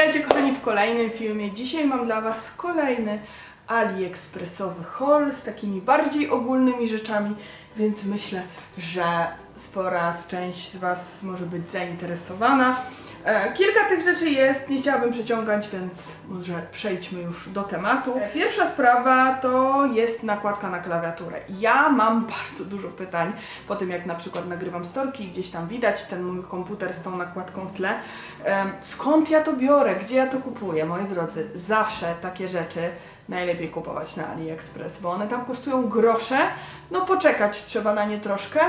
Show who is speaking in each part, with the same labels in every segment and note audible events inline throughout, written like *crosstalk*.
Speaker 1: Witajcie kochani w kolejnym filmie. Dzisiaj mam dla Was kolejny AliExpressowy haul z takimi bardziej ogólnymi rzeczami, więc myślę, że spora część z Was może być zainteresowana. E, Kilka tych rzeczy jest, nie chciałabym przeciągać, więc może przejdźmy już do tematu. E, Pierwsza sprawa to jest nakładka na klawiaturę. Ja mam *laughs* bardzo dużo pytań po tym, jak na przykład nagrywam storki, gdzieś tam widać ten mój komputer z tą nakładką w tle. Skąd ja to biorę? Gdzie ja to kupuję? Moi drodzy, zawsze takie rzeczy najlepiej kupować na AliExpress, bo one tam kosztują grosze. No poczekać trzeba na nie troszkę,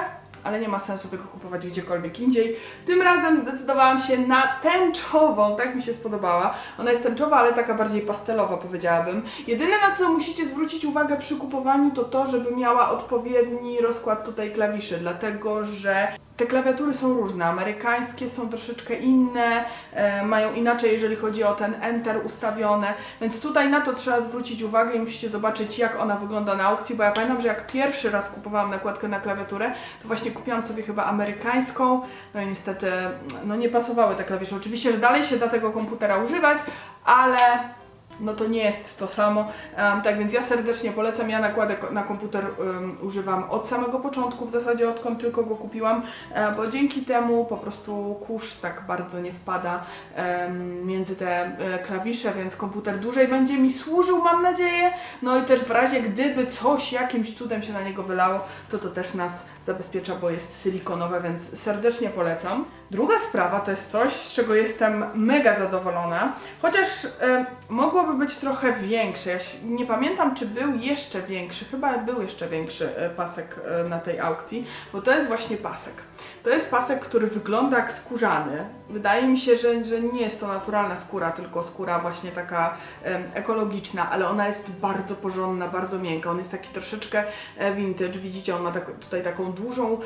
Speaker 1: ale nie ma sensu tego kupować gdziekolwiek indziej. Tym razem zdecydowałam się na tęczową, tak mi się spodobała. Ona jest tęczowa, ale taka bardziej pastelowa powiedziałabym. Jedyne na co musicie zwrócić uwagę przy kupowaniu to to, żeby miała odpowiedni rozkład tutaj klawiszy, dlatego że te klawiatury są różne. Amerykańskie są troszeczkę inne, e, mają inaczej, jeżeli chodzi o ten Enter ustawione, więc tutaj na to trzeba zwrócić uwagę i musicie zobaczyć, jak ona wygląda na aukcji, bo ja pamiętam, że jak pierwszy raz kupowałam nakładkę na klawiaturę, to właśnie kupiłam sobie chyba amerykańską, no i niestety no nie pasowały te klawisze. Oczywiście, że dalej się da tego komputera używać, ale no to nie jest to samo. Em, tak więc ja serdecznie polecam. Ja nakładek na komputer em, używam od samego początku, w zasadzie odkąd tylko go kupiłam, e, bo dzięki temu po prostu kurz tak bardzo nie wpada em, między te e, klawisze, więc komputer dłużej będzie mi służył, mam nadzieję. No i też w razie gdyby coś jakimś cudem się na niego wylało, to to też nas zabezpiecza, bo jest silikonowe, więc serdecznie polecam. Druga sprawa to jest coś, z czego jestem mega zadowolona, chociaż e, mogłoby być trochę większe. Ja nie pamiętam, czy był jeszcze większy, chyba był jeszcze większy e, pasek e, na tej aukcji, bo to jest właśnie pasek. To jest pasek, który wygląda jak skórzany. Wydaje mi się, że, że nie jest to naturalna skóra, tylko skóra właśnie taka ekologiczna, ale ona jest bardzo porządna, bardzo miękka. On jest taki troszeczkę e, vintage. Widzicie, on ma tak, tutaj taką dużą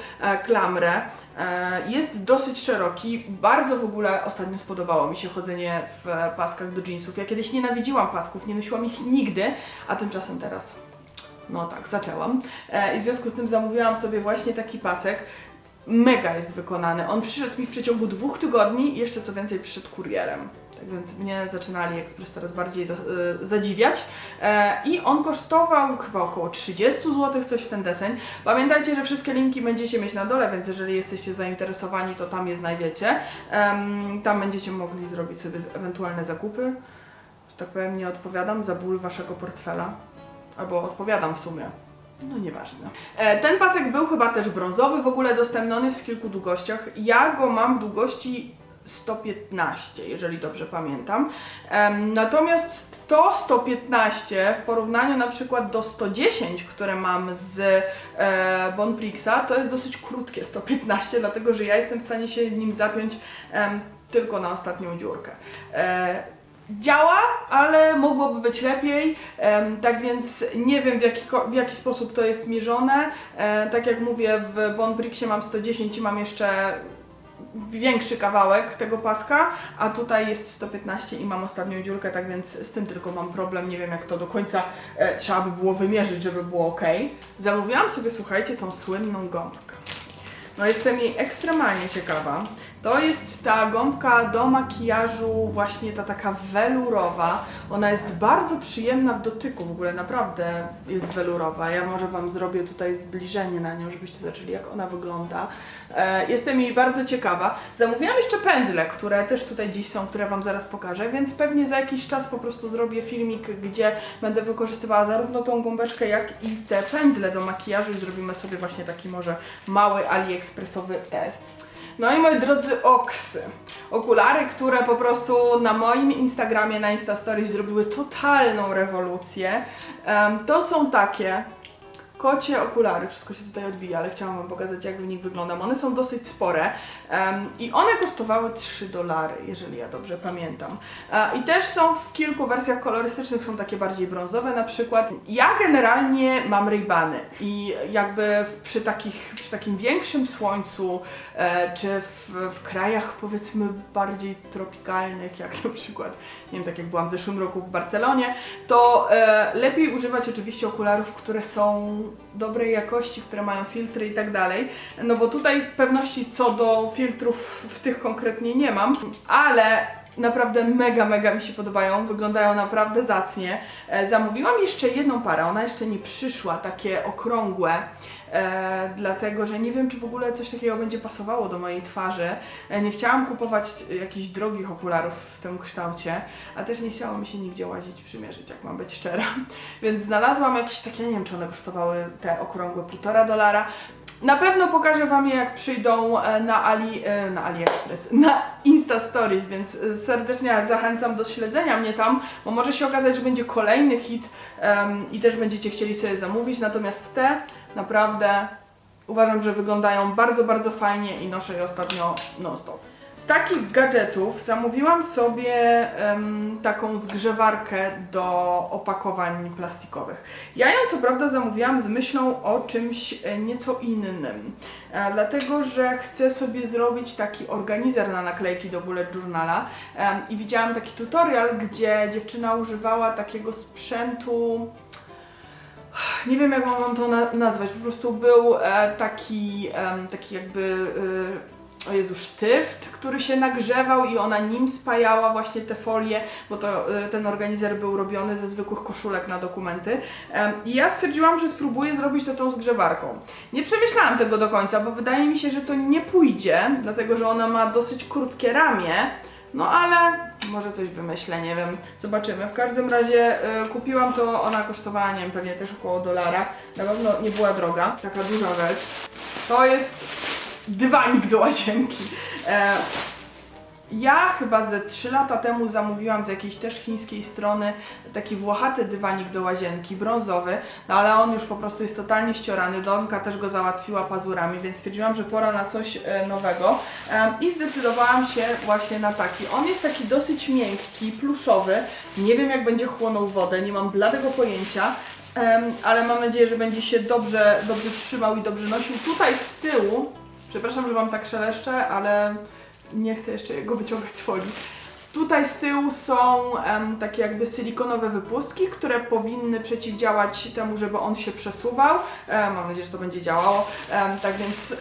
Speaker 1: klamrę. Jest dosyć szeroki. Bardzo w ogóle ostatnio spodobało mi się chodzenie w paskach do jeansów. Ja kiedyś nienawidziłam pasków, nie nosiłam ich nigdy, a tymczasem teraz no tak, zaczęłam. E, I w związku z tym zamówiłam sobie właśnie taki pasek. Mega jest wykonany. On przyszedł mi w przeciągu dwóch tygodni i jeszcze co więcej przyszedł kurierem. Tak więc mnie zaczyna AliExpress coraz bardziej za, e, zadziwiać. E, I on kosztował chyba około 30 zł, coś w ten deseń. Pamiętajcie, że wszystkie linki będziecie mieć na dole, więc jeżeli jesteście zainteresowani, to tam je znajdziecie. Tam będziecie mogli zrobić sobie ewentualne zakupy. Że tak powiem, nie odpowiadam za ból waszego portfela. Albo odpowiadam w sumie. No nieważne. E, ten pasek był chyba też brązowy, w ogóle dostępny, on jest w kilku długościach. Ja go mam w długości 115, jeżeli dobrze pamiętam. Natomiast to 115 w porównaniu na przykład do 110, które mam z e, Bonprixa, to jest dosyć krótkie 115, dlatego że ja jestem w stanie się nim zapiąć tylko na ostatnią dziurkę. E, Działa, ale mogłoby być lepiej, tak więc nie wiem w jaki, w jaki sposób to jest mierzone. E, tak jak mówię, w Bonprixie mam 110 i mam jeszcze większy kawałek tego paska, a tutaj jest 115 i mam ostatnią dziurkę, tak więc z tym tylko mam problem. Nie wiem jak to do końca e, trzeba by było wymierzyć, żeby było ok. Zamówiłam sobie, słuchajcie, tą słynną gąbkę. No jestem jej ekstremalnie ciekawa. To jest ta gąbka do makijażu, właśnie ta taka welurowa. Ona jest bardzo przyjemna w dotyku, w ogóle naprawdę jest welurowa. Ja może Wam zrobię tutaj zbliżenie na nią, żebyście zobaczyli jak ona wygląda. E, jestem jej bardzo ciekawa. Zamówiłam jeszcze pędzle, które też tutaj dziś są, które Wam zaraz pokażę, więc pewnie za jakiś czas po prostu zrobię filmik, gdzie będę wykorzystywała zarówno tą gąbeczkę, jak i te pędzle do makijażu i zrobimy sobie właśnie taki może mały AliExpressowy test. No i moi drodzy, oksy. Okulary, które po prostu na moim Instagramie, na Instastories zrobiły totalną rewolucję. Em, to są takie kocie okulary, wszystko się tutaj odbija, ale chciałam Wam pokazać, jak w nich wyglądam. One są dosyć spore em, i one kosztowały 3 dolary, jeżeli ja dobrze pamiętam. E, I też są w kilku wersjach kolorystycznych, są takie bardziej brązowe na przykład. Ja generalnie mam Ray-Bany i jakby przy, takich, przy takim większym słońcu, e, czy w, w krajach powiedzmy bardziej tropikalnych, jak na przykład, nie wiem, tak jak byłam w zeszłym roku w Barcelonie, to e, lepiej używać oczywiście okularów, które są dobrej jakości, które mają filtry i tak dalej, no bo tutaj pewności co do filtrów w tych konkretnie nie mam, ale Naprawdę mega, mega mi się podobają, wyglądają naprawdę zacnie. E, zamówiłam jeszcze jedną parę, ona jeszcze nie przyszła, takie okrągłe, e, dlatego że nie wiem, czy w ogóle coś takiego będzie pasowało do mojej twarzy. E, nie chciałam kupować jakichś drogich okularów w tym kształcie, a też nie chciało mi się nigdzie łazić, przymierzyć, jak mam być szczera. *laughs* Więc znalazłam jakieś takie, nie wiem, czy one kosztowały te okrągłe półtora dolara. Na pewno pokażę Wam je, jak przyjdą e, na, Ali, e, na AliExpress, *laughs* na Insta Stories, więc e, serdecznie zachęcam do śledzenia mnie tam, bo może się okazać, że będzie kolejny hit em, i też będziecie chcieli sobie zamówić. Natomiast te naprawdę uważam, że wyglądają bardzo, bardzo fajnie i noszę je ostatnio non-stop. Z takich gadżetów zamówiłam sobie em, taką zgrzewarkę do opakowań plastikowych. Ja ją co prawda zamówiłam z myślą o czymś e, nieco innym, e, dlatego że chcę sobie zrobić taki organizer na naklejki do bullet journala em, i widziałam taki tutorial, gdzie dziewczyna używała takiego sprzętu nie wiem jak mam to na nazwać, po prostu był e, taki, em, taki jakby, e, o Jezu, sztyft, który się nagrzewał i ona nim spajała właśnie te folie, bo to e, ten organizer był robiony ze zwykłych koszulek na dokumenty. Em, I ja stwierdziłam, że spróbuję zrobić to tą zgrzewarką. Nie przemyślałam tego do końca, bo wydaje mi się, że to nie pójdzie, dlatego że ona ma dosyć krótkie ramię, no ale może coś wymyślę, nie wiem, zobaczymy. W każdym razie y, kupiłam to, ona kosztowała, nie wiem, pewnie też około dolara. Na pewno nie była droga, taka duża rzecz. To jest dywanik do łazienki. E, ja chyba ze 3 lata temu zamówiłam z jakiejś też chińskiej strony taki włochaty dywanik do łazienki, brązowy, no ale on już po prostu jest totalnie ściorany. Donka też go załatwiła pazurami, więc stwierdziłam, że pora na coś e, nowego i zdecydowałam się właśnie na taki. On jest taki dosyć miękki, pluszowy. Nie wiem jak będzie chłonął wodę, nie mam bladego pojęcia. Ale mam nadzieję, że będzie się dobrze, dobrze trzymał i dobrze nosił. Tutaj z tyłu, przepraszam, że Wam tak szeleszczę, ale nie chcę jeszcze jego wyciągać z folii. Tutaj z tyłu są takie jakby silikonowe wypustki, które powinny przeciwdziałać temu, żeby on się przesuwał. E, mam nadzieję, że to będzie działało. Em, tak więc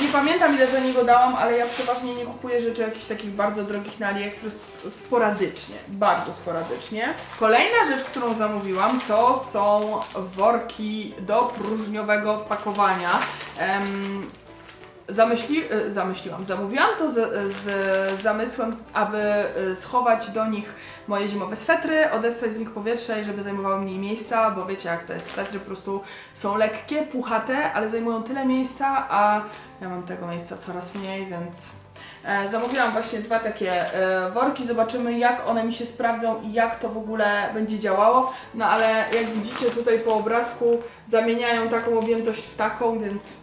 Speaker 1: nie pamiętam ile za niego dałam, ale ja przeważnie nie kupuję rzeczy jakichś takich bardzo drogich na AliExpress sporadycznie, bardzo sporadycznie. Kolejna rzecz, którą zamówiłam, to są worki do próżniowego pakowania. Zamyśli, e, zamyśliłam, zamówiłam to z, z zamysłem, aby e, schować do nich moje zimowe swetry, odessać z nich powietrze i żeby zajmowały mniej miejsca, bo wiecie jak jest, swetry po prostu są lekkie, puchate, ale zajmują tyle miejsca, a ja mam tego miejsca coraz mniej, więc e, zamówiłam właśnie dwa takie e, worki, zobaczymy jak one mi się sprawdzą i jak to w ogóle będzie działało, no ale jak widzicie tutaj po obrazku zamieniają taką objętość w taką, więc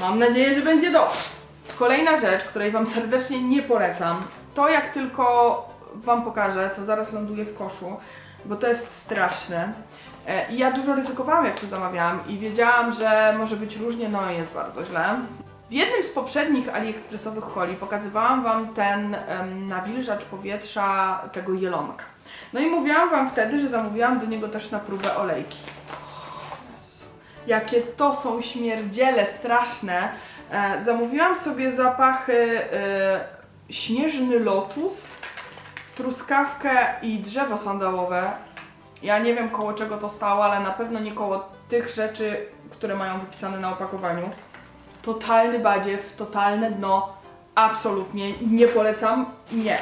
Speaker 1: Mam nadzieję, że będzie dobrze. Kolejna rzecz, której Wam serdecznie nie polecam, to jak tylko Wam pokażę, to zaraz ląduje w koszu, bo to jest straszne. E, I ja dużo ryzykowałam, jak to zamawiałam i wiedziałam, że może być różnie, no i jest bardzo źle. W jednym z poprzednich AliExpressowych holi pokazywałam Wam ten em, nawilżacz powietrza tego jelonka. No i mówiłam Wam wtedy, że zamówiłam do niego też na próbę olejki. Jakie to są śmierdziele straszne. E, zamówiłam sobie zapachy e, śnieżny lotus, truskawkę i drzewo sandałowe. Ja nie wiem koło czego to stało, ale na pewno nie koło tych rzeczy, które mają wypisane na opakowaniu. Totalny badziew, totalne dno. Absolutnie nie polecam. Nie.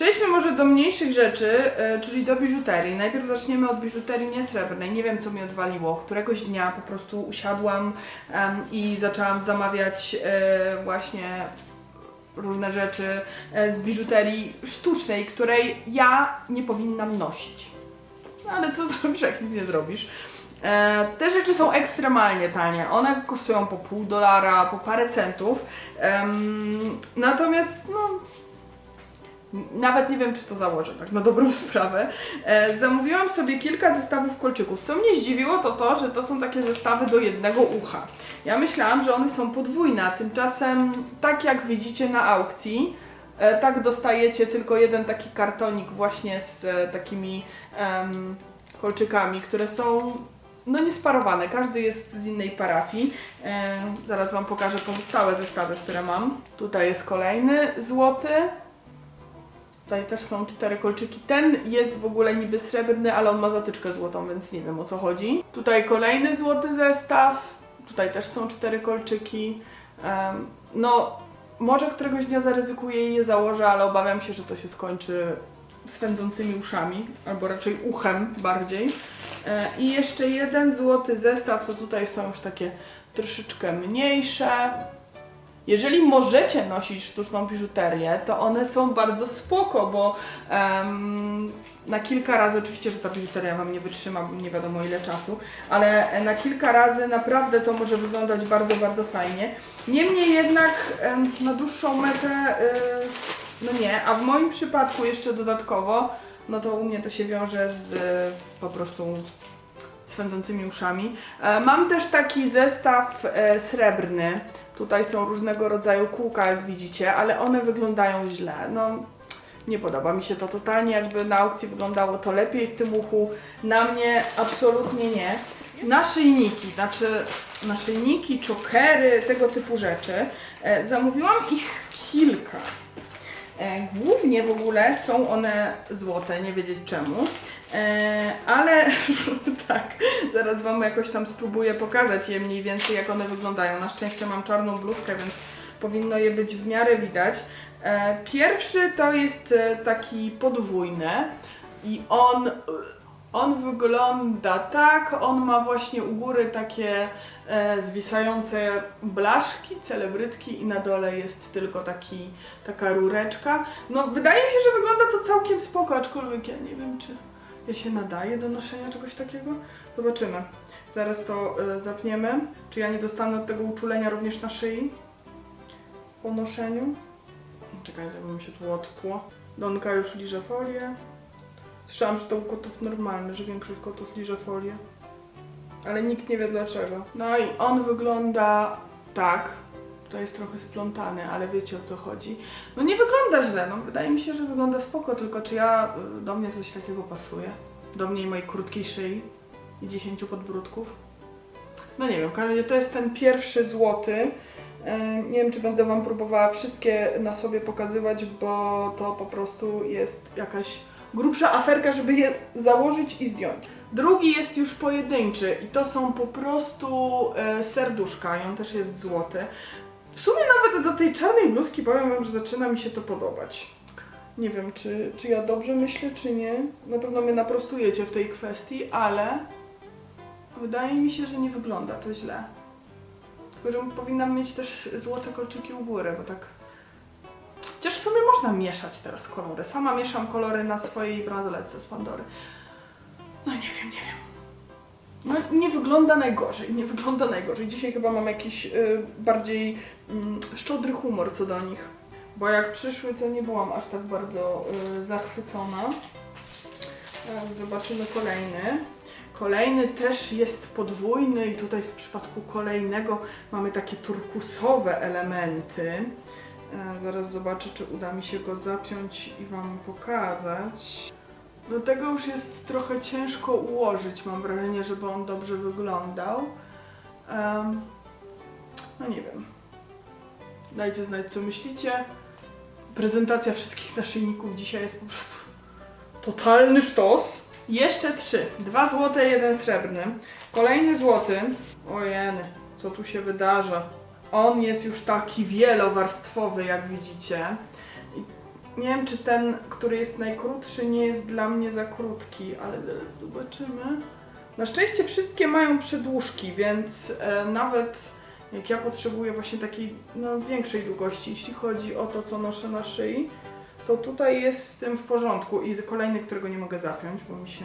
Speaker 1: Przejdźmy może do mniejszych rzeczy, e, czyli do biżuterii. Najpierw zaczniemy od biżuterii niesrebrnej. Nie wiem, co mi odwaliło. Któregoś dnia po prostu usiadłam i zaczęłam zamawiać e, właśnie różne rzeczy e, z biżuterii sztucznej, której ja nie powinnam nosić. No ale co *laughs* zrobisz, jak nic nie zrobisz? Te rzeczy są ekstremalnie tanie. One kosztują po pół dolara, po parę centów. Natomiast, no, nawet nie wiem, czy to założę, tak na dobrą sprawę. E, zamówiłam sobie kilka zestawów kolczyków. Co mnie zdziwiło, to to, że to są takie zestawy do jednego ucha. Ja myślałam, że one są podwójne, a tymczasem, tak jak widzicie na aukcji, e, tak dostajecie tylko jeden taki kartonik właśnie z e, takimi kolczykami, które są no niesparowane. Każdy jest z innej parafii. E, zaraz Wam pokażę pozostałe zestawy, które mam. Tutaj jest kolejny złoty. Tutaj też są cztery kolczyki. Ten jest w ogóle niby srebrny, ale on ma zatyczkę złotą, więc nie wiem o co chodzi. Tutaj kolejny złoty zestaw. Tutaj też są cztery kolczyki. Em, no, może któregoś dnia zaryzykuję i je założę, ale obawiam się, że to się skończy swędzącymi uszami, albo raczej uchem bardziej. E, I jeszcze jeden złoty zestaw, to tutaj są już takie troszeczkę mniejsze. Jeżeli możecie nosić sztuczną biżuterię, to one są bardzo spoko, bo em, na kilka razy, oczywiście, że ta biżuteria Wam nie wytrzyma, nie wiadomo ile czasu, ale na kilka razy naprawdę to może wyglądać bardzo, bardzo fajnie. Niemniej jednak em, na dłuższą metę, y, no nie, a w moim przypadku jeszcze dodatkowo, no to u mnie to się wiąże z y, po prostu swędzącymi uszami. E, Mam też taki zestaw e, srebrny. Tutaj są różnego rodzaju kółka, jak widzicie, ale one wyglądają źle. No, nie podoba mi się to totalnie, jakby na aukcji wyglądało to lepiej w tym uchu. Na mnie absolutnie nie. Naszyjniki, znaczy naszyjniki, czokery, tego typu rzeczy. E, zamówiłam ich kilka. E, Głównie w ogóle są one złote, nie wiedzieć czemu. E, ale *laughs* tak, zaraz Wam jakoś tam spróbuję pokazać je mniej więcej, jak one wyglądają. Na szczęście mam czarną bluzkę, więc powinno je być w miarę widać. E, pierwszy to jest taki podwójny i on, on wygląda tak, on ma właśnie u góry takie zwisające blaszki, celebrytki i na dole jest tylko taki, taka rureczka. No wydaje mi się, że wygląda to całkiem spoko, aczkolwiek ja nie wiem, czy ja się nadaję do noszenia czegoś takiego. Zobaczymy. Zaraz to e, zapniemy. Czy ja nie dostanę od tego uczulenia również na szyi po noszeniu? Czekajcie, bo mi się tu odkło. Donka już liże folię. Słyszałam, że to u kotów normalne, że większość kotów liże folię. Ale nikt nie wie dlaczego. No i on wygląda tak. To jest trochę splątany, ale wiecie o co chodzi. No nie wygląda źle, no wydaje mi się, że wygląda spoko, tylko czy ja, y, do mnie coś takiego pasuje? Do mnie i mojej krótkiej szyi i 10 podbródków? No nie wiem, w każdym razie to jest ten pierwszy złoty. E, Nie wiem, czy będę Wam próbowała wszystkie na sobie pokazywać, bo to po prostu jest jakaś grubsza aferka, żeby je założyć i zdjąć. Drugi jest już pojedynczy i to są po prostu e, serduszka i on też jest złoty. W sumie nawet do tej czarnej bluzki powiem Wam, że zaczyna mi się to podobać. Nie wiem, czy, czy ja dobrze myślę, czy nie. Na pewno mnie naprostujecie w tej kwestii, ale wydaje mi się, że nie wygląda to źle. Tylko, że powinnam mieć też złote kolczyki u góry, bo tak... Chociaż w sumie można mieszać teraz kolory. Sama mieszam kolory na swojej bransoletce z Pandory. No nie wiem, nie wiem. No nie wygląda najgorzej, nie wygląda najgorzej. Dzisiaj chyba mam jakiś y, bardziej mm, szczodry humor co do nich. Bo jak przyszły, to nie byłam aż tak bardzo y, zachwycona. Teraz zobaczymy kolejny. Kolejny też jest podwójny i tutaj w przypadku kolejnego mamy takie turkusowe elementy. E, Zaraz zobaczę, czy uda mi się go zapiąć i Wam pokazać. Do tego już jest trochę ciężko ułożyć, mam wrażenie, żeby on dobrze wyglądał. Em, no nie wiem. Dajcie znać, co myślicie. Prezentacja wszystkich naszyjników dzisiaj jest po prostu totalny sztos. Jeszcze trzy. Dwa złote, jeden srebrny. Kolejny złoty. Ojeny, co tu się wydarza? On jest już taki wielowarstwowy, jak widzicie. Nie wiem, czy ten, który jest najkrótszy, nie jest dla mnie za krótki, ale zaraz zobaczymy. Na szczęście wszystkie mają przedłużki, więc e, nawet jak ja potrzebuję właśnie takiej no, większej długości, jeśli chodzi o to, co noszę na szyi, to tutaj jest z tym w porządku. I kolejny, którego nie mogę zapiąć, bo mi się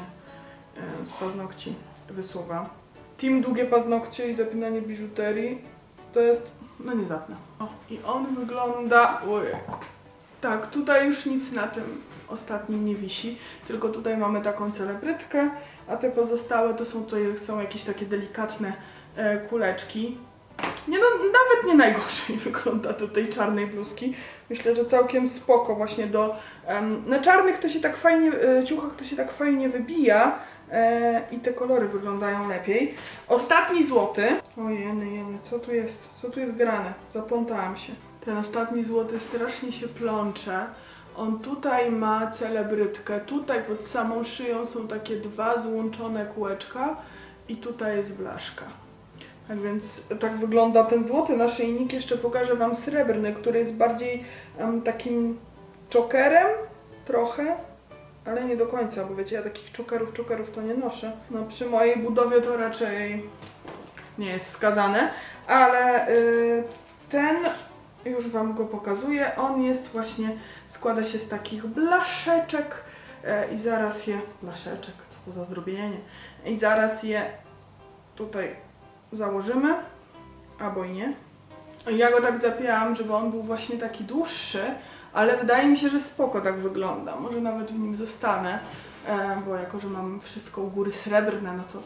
Speaker 1: e, z paznokci wysuwa. Team długie paznokcie i zapinanie biżuterii to jest, no nie zapnę. O, i on wygląda, ojejku. Tak, tutaj już nic na tym ostatnim nie wisi, tylko tutaj mamy taką celebrytkę, a te pozostałe to są tutaj są jakieś takie delikatne e, kuleczki. Nie no, nawet nie najgorzej *laughs* wygląda do tej czarnej bluzki. Myślę, że całkiem spoko właśnie do... em, na czarnych to się tak fajnie, e, ciuchach to się tak fajnie wybija e, i te kolory wyglądają lepiej. Ostatni złoty. O jeny, jeny, co tu jest? Co tu jest grane? Zaplątałam się. Ten ostatni złoty strasznie się plącze, On tutaj ma celebrytkę. Tutaj pod samą szyją są takie dwa złączone kółeczka i tutaj jest blaszka. Tak więc tak wygląda ten złoty naszyjnik. Jeszcze pokażę Wam srebrny, który jest bardziej em, takim czokerem trochę, ale nie do końca, bo wiecie, ja takich czokerów, czokerów to nie noszę. No przy mojej budowie to raczej nie jest wskazane, ale y, ten już Wam go pokazuję. On jest właśnie, składa się z takich blaszeczek e, i zaraz je, blaszeczek, co to za zdrobienie, i zaraz je tutaj założymy, albo i nie. Ja go tak zapięłam, żeby on był właśnie taki dłuższy, ale wydaje mi się, że spoko tak wygląda. Może nawet w nim zostanę, e, bo jako, że mam wszystko u góry srebrne, no to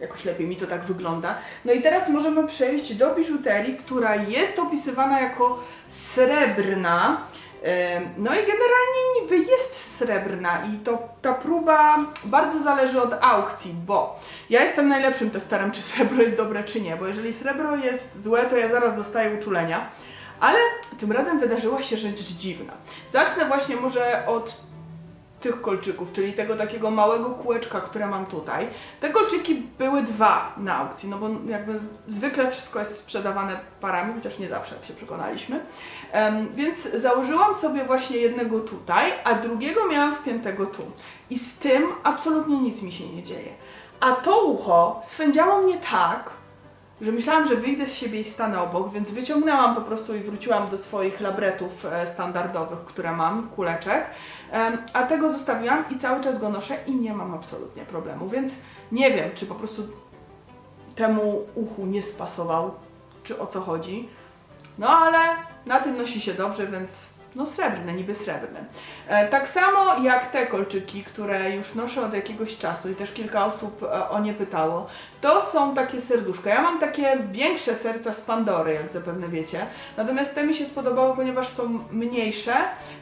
Speaker 1: jakoś lepiej mi to tak wygląda. No i teraz możemy przejść do biżuterii, która jest opisywana jako srebrna. No i generalnie niby jest srebrna i to ta próba bardzo zależy od aukcji, bo ja jestem najlepszym testerem, czy srebro jest dobre, czy nie, bo jeżeli srebro jest złe, to ja zaraz dostaję uczulenia. Ale tym razem wydarzyła się rzecz dziwna. Zacznę właśnie może od tych kolczyków, czyli tego takiego małego kółeczka, które mam tutaj. Te kolczyki były dwa na aukcji, no bo jakby zwykle wszystko jest sprzedawane parami, chociaż nie zawsze, jak się przekonaliśmy. Em, więc założyłam sobie właśnie jednego tutaj, a drugiego miałam wpiętego tu. I z tym absolutnie nic mi się nie dzieje. A to ucho swędziało mnie tak, że myślałam, że wyjdę z siebie i stanę obok, więc wyciągnęłam po prostu i wróciłam do swoich labretów e, standardowych, które mam, kuleczek, a tego zostawiłam i cały czas go noszę i nie mam absolutnie problemu, więc nie wiem, czy po prostu temu uchu nie spasował, czy o co chodzi. No ale na tym nosi się dobrze, więc no srebrne, niby srebrne. E, tak samo jak te kolczyki, które już noszę od jakiegoś czasu i też kilka osób e, o nie pytało, to są takie serduszka. Ja mam takie większe serca z Pandory, jak zapewne wiecie. Natomiast te mi się spodobały, ponieważ są mniejsze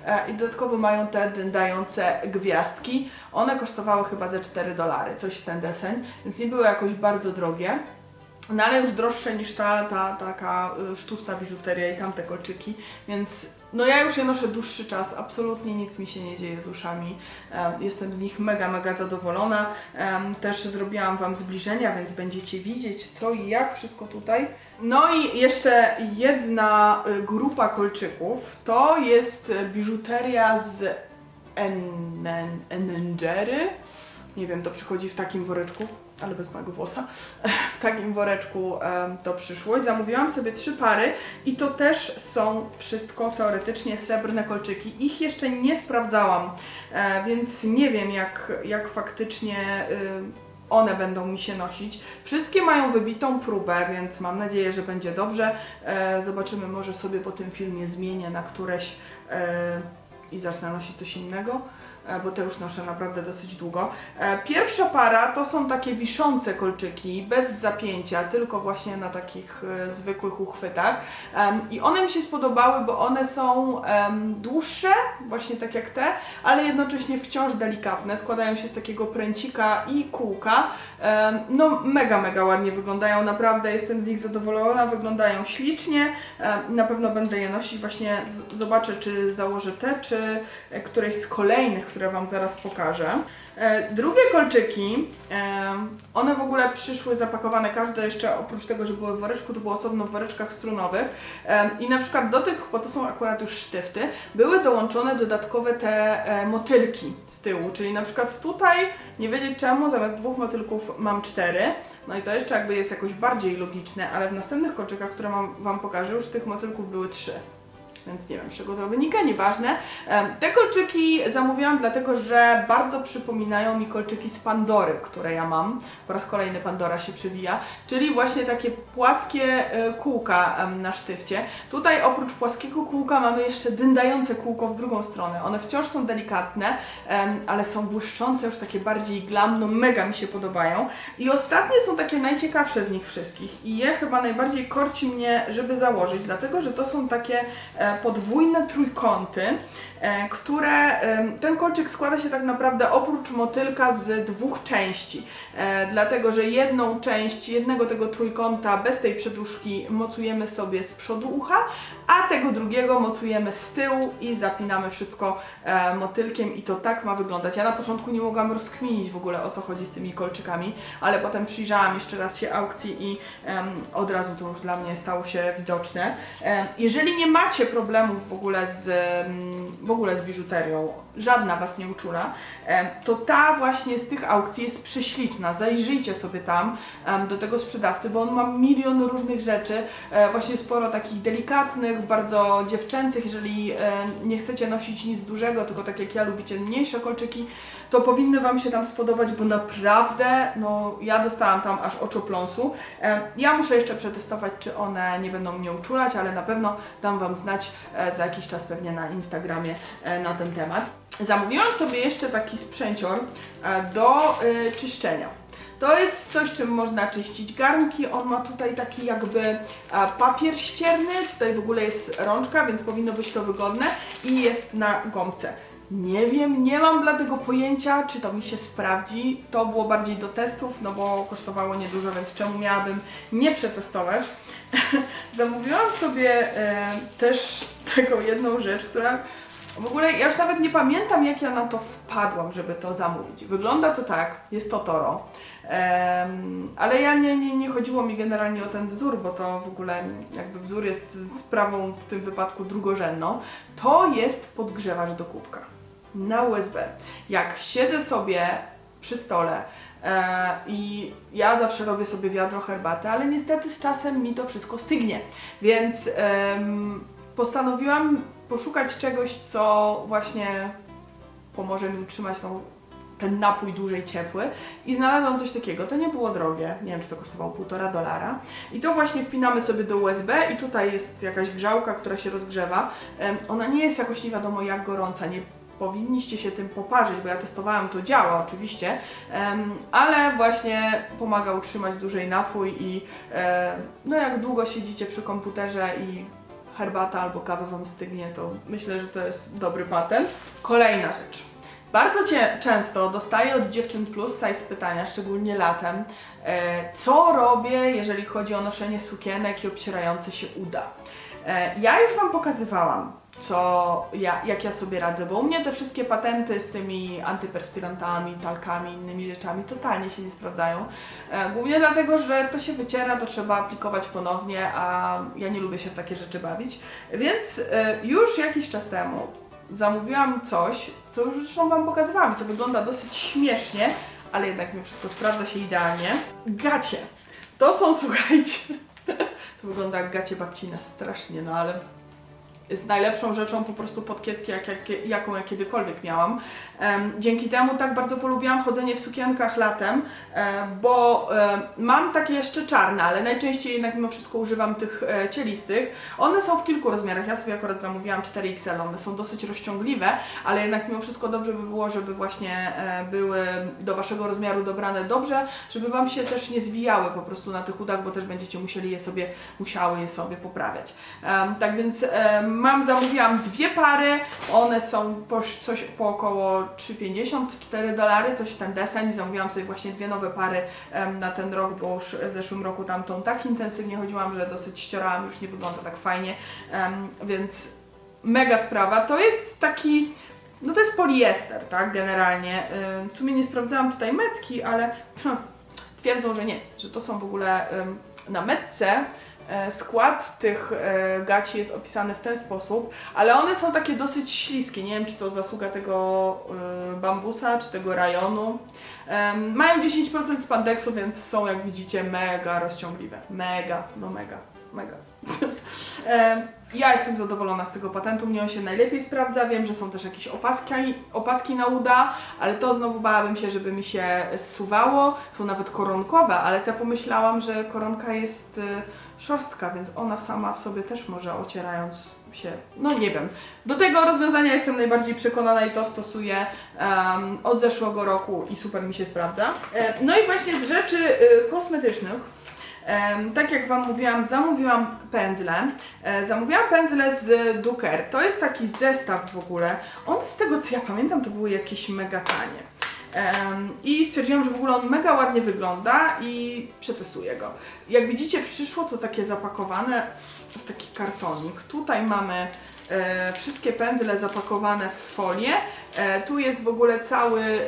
Speaker 1: e, i dodatkowo mają te dające gwiazdki. One kosztowały chyba ze 4 dolary, coś w ten deseń, więc nie były jakoś bardzo drogie. No ale już droższe niż ta, ta taka y, sztuczna biżuteria i tamte kolczyki, więc no ja już je noszę dłuższy czas, absolutnie nic mi się nie dzieje z uszami. Em, Jestem z nich mega, mega zadowolona. Też zrobiłam Wam zbliżenia, więc będziecie widzieć co i jak wszystko tutaj. No i jeszcze jedna y, grupa kolczyków, to jest y, biżuteria z Enen- Enengery. Nie wiem, to przychodzi w takim woreczku, ale bez mojego włosa. *laughs* W takim woreczku to przyszło i zamówiłam sobie trzy pary i to też są wszystko teoretycznie srebrne kolczyki. Ich jeszcze nie sprawdzałam, e, więc nie wiem jak, jak faktycznie y, one będą mi się nosić. Wszystkie mają wybitą próbę, więc mam nadzieję, że będzie dobrze. E, Zobaczymy, może sobie po tym filmie zmienię na któreś e, i zacznę nosić coś innego, bo te już noszę naprawdę dosyć długo. E, Pierwsza para to są takie wiszące kolczyki, bez zapięcia, tylko właśnie na takich e, zwykłych uchwytach. I one mi się spodobały, bo one są dłuższe, właśnie tak jak te, ale jednocześnie wciąż delikatne. Składają się z takiego pręcika i kółka. No mega, mega ładnie wyglądają, naprawdę jestem z nich zadowolona, wyglądają ślicznie. Na pewno będę je nosić, właśnie zobaczę czy założę te, czy e, któreś z kolejnych, które Wam zaraz pokażę. E, Drugie kolczyki, em, one w ogóle przyszły zapakowane, każde jeszcze oprócz tego, że były w woreczku, to było osobno w woreczkach strunowych Em, i na przykład do tych, bo to są akurat już sztyfty, były dołączone dodatkowe te e, motylki z tyłu, czyli na przykład tutaj, nie wiedzieć czemu, zamiast dwóch motylków mam cztery, no i to jeszcze jakby jest jakoś bardziej logiczne, ale w następnych kolczykach, które mam, Wam pokażę, już tych motylków były trzy. Więc nie wiem, z czego to wynika, nieważne. Te kolczyki zamówiłam dlatego, że bardzo przypominają mi kolczyki z Pandory, które ja mam. Po raz kolejny Pandora się przewija, czyli właśnie takie płaskie e, kółka na sztywcie. Tutaj oprócz płaskiego kółka mamy jeszcze dyndające kółko w drugą stronę. One wciąż są delikatne, ale są błyszczące, już takie bardziej glam, no mega mi się podobają. I ostatnie są takie najciekawsze z nich wszystkich i je chyba najbardziej korci mnie, żeby założyć, dlatego że to są takie podwójne trójkąty, które em, ten kolczyk składa się tak naprawdę oprócz motylka z dwóch części. E, dlatego, że jedną część jednego tego trójkąta bez tej przedłużki mocujemy sobie z przodu ucha, a tego drugiego mocujemy z tyłu i zapinamy wszystko e, motylkiem i to tak ma wyglądać. Ja na początku nie mogłam rozkminić w ogóle o co chodzi z tymi kolczykami, ale potem przyjrzałam jeszcze raz się aukcji i od razu to już dla mnie stało się widoczne. Jeżeli nie macie problemów w ogóle z, w ogóle z biżuterią, żadna Was nie uczula, to ta właśnie z tych aukcji jest prześliczna. Zajrzyjcie sobie tam do tego sprzedawcy, bo on ma milion różnych rzeczy, e, właśnie sporo takich delikatnych, bardzo dziewczęcych. Jeżeli e, nie chcecie nosić nic dużego, tylko tak jak ja lubicie mniejsze kolczyki, to powinny Wam się tam spodobać, bo naprawdę, no ja dostałam tam aż oczopląsu. E, Ja muszę jeszcze przetestować, czy one nie będą mnie uczulać, ale na pewno dam Wam znać za jakiś czas pewnie na Instagramie na ten temat. Zamówiłam sobie jeszcze taki sprzęcior e, do e, czyszczenia. To jest coś, czym można czyścić garnki. On ma tutaj taki jakby e, papier ścierny. Tutaj w ogóle jest rączka, więc powinno być to wygodne. I jest na gąbce. Nie wiem, nie mam dla tego pojęcia, czy to mi się sprawdzi. To było bardziej do testów, no bo kosztowało niedużo, więc czemu miałabym nie przetestować? *laughs* Zamówiłam sobie też taką jedną rzecz, która w ogóle ja już nawet nie pamiętam, jak ja na to wpadłam, żeby to zamówić. Wygląda to tak, jest to Toro. Em, ale ja nie, nie, nie chodziło mi generalnie o ten wzór, bo to w ogóle jakby wzór jest sprawą w tym wypadku drugorzędną. To jest podgrzewacz do kubka na USB. Jak siedzę sobie przy stole e, i ja zawsze robię sobie wiadro herbaty, ale niestety z czasem mi to wszystko stygnie, więc em, postanowiłam poszukać czegoś, co właśnie pomoże mi utrzymać tą, ten napój dłużej ciepły. I znalazłam coś takiego. To nie było drogie, nie wiem czy to kosztowało półtora dolara. I to właśnie wpinamy sobie do USB i tutaj jest jakaś grzałka, która się rozgrzewa. Ona nie jest jakoś nie wiadomo jak gorąca, nie powinniście się tym poparzyć, bo ja testowałam, to działa oczywiście, ale właśnie pomaga utrzymać dłużej napój i e, no jak długo siedzicie przy komputerze i herbata albo kawa Wam stygnie, to myślę, że to jest dobry patent. Kolejna rzecz. Bardzo cię, często dostaję od dziewczyn plus size pytania, szczególnie latem, e, co robię, jeżeli chodzi o noszenie sukienek i obcierające się uda. E, ja już Wam pokazywałam, co, ja, jak ja sobie radzę, bo u mnie te wszystkie patenty z tymi antyperspirantami, talkami, innymi rzeczami totalnie się nie sprawdzają. E, Głównie dlatego, że to się wyciera, to trzeba aplikować ponownie, a ja nie lubię się w takie rzeczy bawić. Więc e, już jakiś czas temu zamówiłam coś, co już zresztą Wam pokazywałam, co wygląda dosyć śmiesznie, ale jednak mi wszystko sprawdza się idealnie. Gacie. To są, *laughs* słuchajcie, to wygląda jak gacie babcina strasznie, no ale jest najlepszą rzeczą po prostu podkiecki, jak, jak, jaką ja kiedykolwiek miałam. Dzięki temu tak bardzo polubiłam chodzenie w sukienkach latem, e, bo e, mam takie jeszcze czarne, ale najczęściej jednak mimo wszystko używam tych e, cielistych. One są w kilku rozmiarach, ja sobie akurat zamówiłam 4XL, one są dosyć rozciągliwe, ale jednak mimo wszystko dobrze by było, żeby właśnie były do Waszego rozmiaru dobrane dobrze, żeby Wam się też nie zwijały po prostu na tych udach, bo też będziecie musieli je sobie, musiały je sobie poprawiać. Tak więc mam, zamówiłam dwie pary, one są po, coś po około 3,50, 4 dolary, coś ten deseń zamówiłam sobie właśnie dwie nowe pary na ten rok, bo już w zeszłym roku tamtą tak intensywnie chodziłam, że dosyć ściorałam, już nie wygląda tak fajnie, więc mega sprawa. To jest taki, no to jest poliester, tak, generalnie. W sumie nie sprawdzałam tutaj metki, ale *clears throat* twierdzą, że nie, że to są w ogóle na metce. E, Skład tych e, gaci jest opisany w ten sposób, ale one są takie dosyć śliskie. Nie wiem, czy to zasługa tego e, bambusa, czy tego rajonu. Mają 10% spandeksu, więc są, jak widzicie, mega rozciągliwe. Mega, no mega, mega. *laughs* Ja jestem zadowolona z tego patentu, mnie on się najlepiej sprawdza. Wiem, że są też jakieś opaski, opaski na uda, ale to znowu bałabym się, żeby mi się zsuwało. Są nawet koronkowe, ale te pomyślałam, że koronka jest y, szorstka, więc ona sama w sobie też może ocierając się, no nie wiem. Do tego rozwiązania jestem najbardziej przekonana i to stosuję em, od zeszłego roku i super mi się sprawdza. E, no i właśnie z rzeczy y, kosmetycznych tak jak Wam mówiłam, zamówiłam pędzle. E, zamówiłam pędzle z Duker. To jest taki zestaw w ogóle. On z tego co ja pamiętam to były jakieś mega tanie. I stwierdziłam, że w ogóle on mega ładnie wygląda i przetestuję go. Jak widzicie, przyszło to takie zapakowane w taki kartonik. Tutaj mamy e, wszystkie pędzle zapakowane w folię. E, tu jest w ogóle cały, e,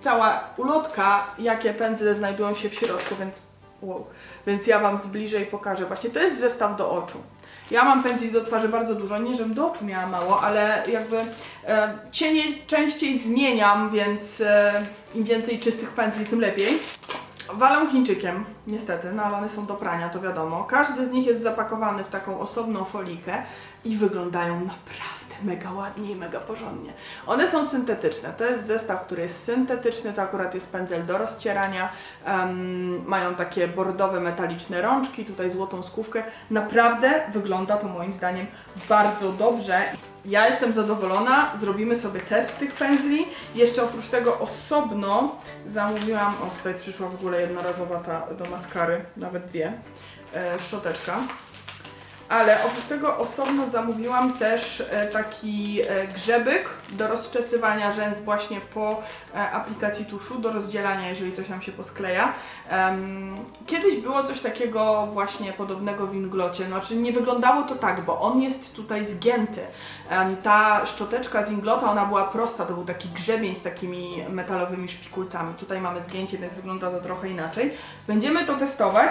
Speaker 1: cała ulotka, jakie pędzle znajdują się w środku, więc, wow. więc ja Wam zbliżę i pokażę. Właśnie to jest zestaw do oczu. Ja mam pędzli do twarzy bardzo dużo, nie żebym do oczu miała mało, ale jakby e, cienie częściej zmieniam, więc e, im więcej czystych pędzli, tym lepiej. Walę Chińczykiem, niestety, no ale one są do prania, to wiadomo. Każdy z nich jest zapakowany w taką osobną folikę i wyglądają naprawdę mega ładnie i mega porządnie. One są syntetyczne, to jest zestaw, który jest syntetyczny, to akurat jest pędzel do rozcierania. Em, mają takie bordowe, metaliczne rączki, tutaj złotą skówkę. Naprawdę wygląda to moim zdaniem bardzo dobrze. Ja jestem zadowolona, zrobimy sobie test tych pędzli. Jeszcze oprócz tego osobno zamówiłam, o tutaj przyszła w ogóle jednorazowa ta do maskary, nawet dwie, e, szczoteczka. Ale oprócz tego osobno zamówiłam też e, taki e, grzebyk do rozczesywania rzęs właśnie po e, aplikacji tuszu, do rozdzielania, jeżeli coś nam się poskleja. Kiedyś było coś takiego właśnie podobnego w Inglocie, znaczy nie wyglądało to tak, bo on jest tutaj zgięty. Ta szczoteczka z Inglota, ona była prosta, to był taki grzebień z takimi metalowymi szpikulcami. Tutaj mamy zgięcie, więc wygląda to trochę inaczej. Będziemy to testować.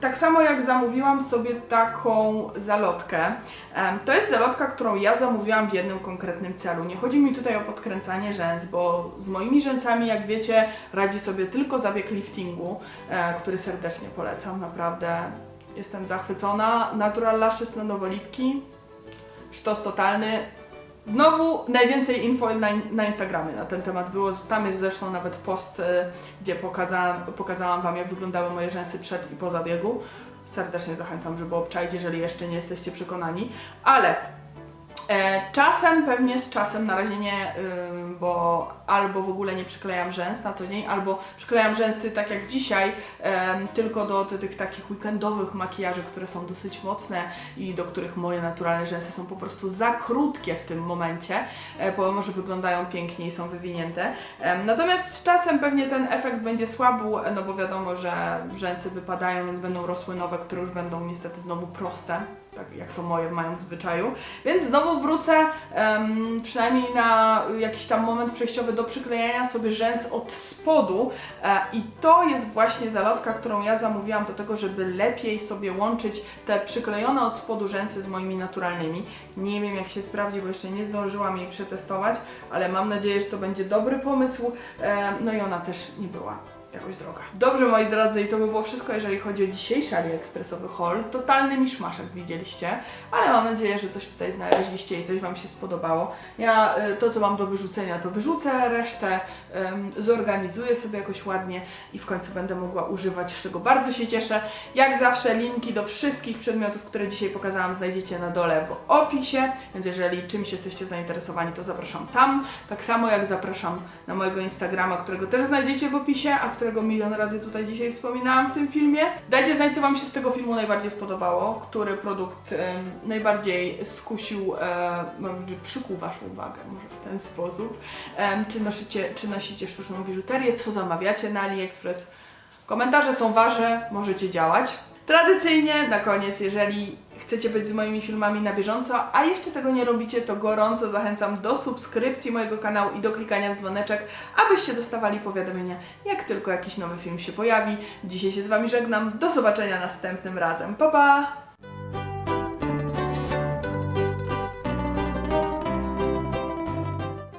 Speaker 1: Tak samo jak zamówiłam sobie taką zalotkę. To jest zalotka, którą ja zamówiłam w jednym konkretnym celu. Nie chodzi mi tutaj o podkręcanie rzęs, bo z moimi rzęsami, jak wiecie, radzi sobie tylko zabieg liftingu, e, który serdecznie polecam. Naprawdę jestem zachwycona. Natural Lashes na Nowolipki. Sztos totalny. Znowu najwięcej info na, na Instagramie na ten temat było. Tam jest zresztą nawet post, e, gdzie pokazałam, pokazałam Wam, jak wyglądały moje rzęsy przed i po zabiegu. Serdecznie zachęcam, żeby obczaić, jeżeli jeszcze nie jesteście przekonani. Ale e, czasem, pewnie z czasem, na razie nie, bo albo w ogóle nie przyklejam rzęs na co dzień, albo przyklejam rzęsy tak jak dzisiaj, tylko do ty- tych takich weekendowych makijaży, które są dosyć mocne i do których moje naturalne rzęsy są po prostu za krótkie w tym momencie, e, pomimo że wyglądają pięknie i są wywinięte. Natomiast z czasem pewnie ten efekt będzie słabł, no bo wiadomo, że rzęsy wypadają, więc będą rosły nowe, które już będą niestety znowu proste, tak jak to moje mają w zwyczaju. Więc znowu wrócę em, przynajmniej na jakiś tam moment przejściowy do przyklejania sobie rzęs od spodu e, i to jest właśnie zalotka, którą ja zamówiłam do tego, żeby lepiej sobie łączyć te przyklejone od spodu rzęsy z moimi naturalnymi. Nie wiem jak się sprawdzi, bo jeszcze nie zdążyłam jej przetestować, ale mam nadzieję, że to będzie dobry pomysł. E, no i ona też nie była jakoś droga. Dobrze moi drodzy, i to by było wszystko, jeżeli chodzi o dzisiejszy AliExpressowy haul. Totalny miszmaszek widzieliście, ale mam nadzieję, że coś tutaj znaleźliście i coś Wam się spodobało. Ja y, to, co mam do wyrzucenia, to wyrzucę, resztę zorganizuję sobie jakoś ładnie i w końcu będę mogła używać, z czego bardzo się cieszę. Jak zawsze linki do wszystkich przedmiotów, które dzisiaj pokazałam, znajdziecie na dole w opisie, więc jeżeli czymś jesteście zainteresowani, to zapraszam tam. Tak samo jak zapraszam na mojego Instagrama, którego też znajdziecie w opisie, a którego milion razy tutaj dzisiaj wspominałam w tym filmie. Dajcie znać, co Wam się z tego filmu najbardziej spodobało, który produkt najbardziej skusił, mam nadzieję, przykuł Waszą uwagę, może w ten sposób. Czy, nosicie, czy nosicie sztuczną biżuterię, co zamawiacie na AliExpress. Komentarze są ważne, możecie działać. Tradycyjnie na koniec, jeżeli chcecie być z moimi filmami na bieżąco, a jeszcze tego nie robicie, to gorąco zachęcam do subskrypcji mojego kanału i do klikania w dzwoneczek, abyście dostawali powiadomienia, jak tylko jakiś nowy film się pojawi. Dzisiaj się z Wami żegnam. Do zobaczenia następnym razem. Pa, pa!